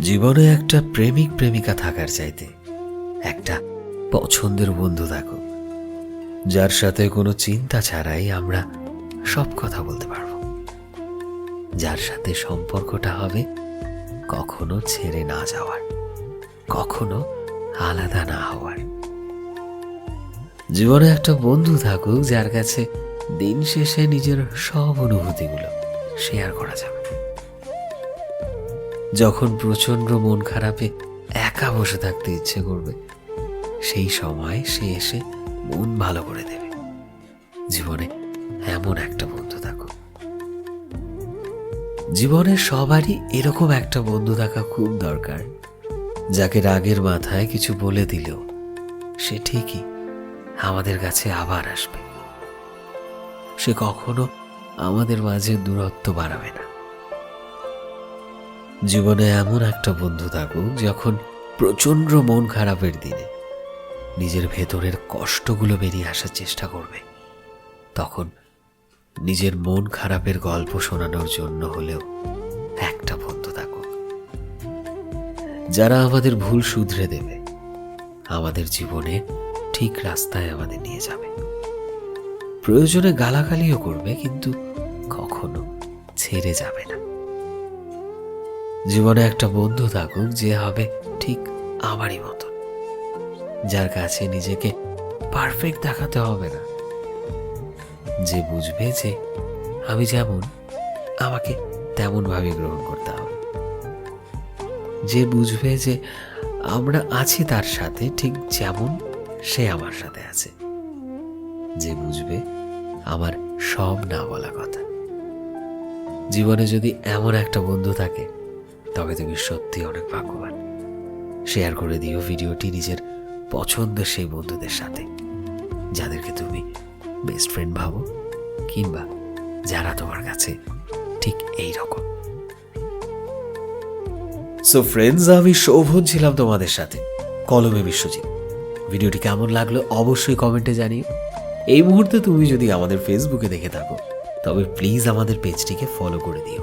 জীবনে একটা প্রেমিক প্রেমিকা থাকার চাইতে একটা পছন্দের বন্ধু থাকুক। যার সাথে কোনো চিন্তা ছাড়াই আমরা সব কথা বলতে পারব। যার সাথে সম্পর্কটা হবে কখনো ছেড়ে না যাওয়ার, কখনো আলাদা না হওয়ার। জীবনে একটা বন্ধু থাকুক যার কাছে দিন শেষে নিজের সব অনুভূতিগুলো শেয়ার করা যাবে। যখন প্রচণ্ড মন খারাপে একা বসে থাকতে ইচ্ছে করবে, সেই সময় সে এসে মন ভালো করে দেবে। জীবনে এমন একটা বন্ধু থাকুক জীবনে সবারই এরকম একটা বন্ধু থাকা খুব দরকার, যাকে রাগের মাথায় কিছু বলে দিলেও সে ঠিকই আমাদের কাছে আবার আসবে। সে কখনো আমাদের মাঝে দূরত্ব বাড়াবে না। জীবনে এমন একটা বন্ধু থাকুক যখন প্রচণ্ড মন খারাপের দিনে নিজের ভেতরের কষ্টগুলো বেরিয়ে আসার চেষ্টা করবে। তখন নিজের মন খারাপের গল্প শোনানোর জন্য হলেও একটা বন্ধু থাকুক। যারা আমাদের ভুল শুধরে দেবে, আমাদের জীবনে ঠিক রাস্তায় আমাদের নিয়ে যাবে। প্রয়োজনে গালাগালিও করবে, কিন্তু কখনো ছেড়ে যাবে না। জীবনে একটা বন্ধু থাকুক যে হবে ঠিক আমারই মতন যার কাছে নিজেকে পারফেক্ট দেখাতে হবে না। যে বুঝবে যে আমি যেমন, আমাকে তেমনভাবে গ্রহণ করতে হবে। যে বুঝবে যে আমরা আছি তার সাথে, ঠিক যেমন সে আমার সাথে আছে। যে বুঝবে আমার সব না বলা কথা। জীবনে যদি এমন একটা বন্ধু থাকে তবে তুমি সত্যি অনেক ভাগ্যবান। শেয়ার করে দিও ভিডিওটি নিজের পছন্দের সেই বন্ধুদের সাথে, যাদেরকে তুমি বেস্ট ফ্রেন্ড ভাবো, কিংবা যারা তোমার কাছে ঠিক এই রকম সো ফ্রেন্ডস আমি শোভন ছিলাম তোমাদের সাথে, কলমে বিশ্বজিৎ। ভিডিওটি কেমন লাগল অবশ্যই কমেন্টে জানিও। এই মুহূর্তে তুমি যদি আমাদের ফেসবুকে দেখে থাকো, তবে প্লিজ আমাদের পেজটিকে ফলো করে দিও।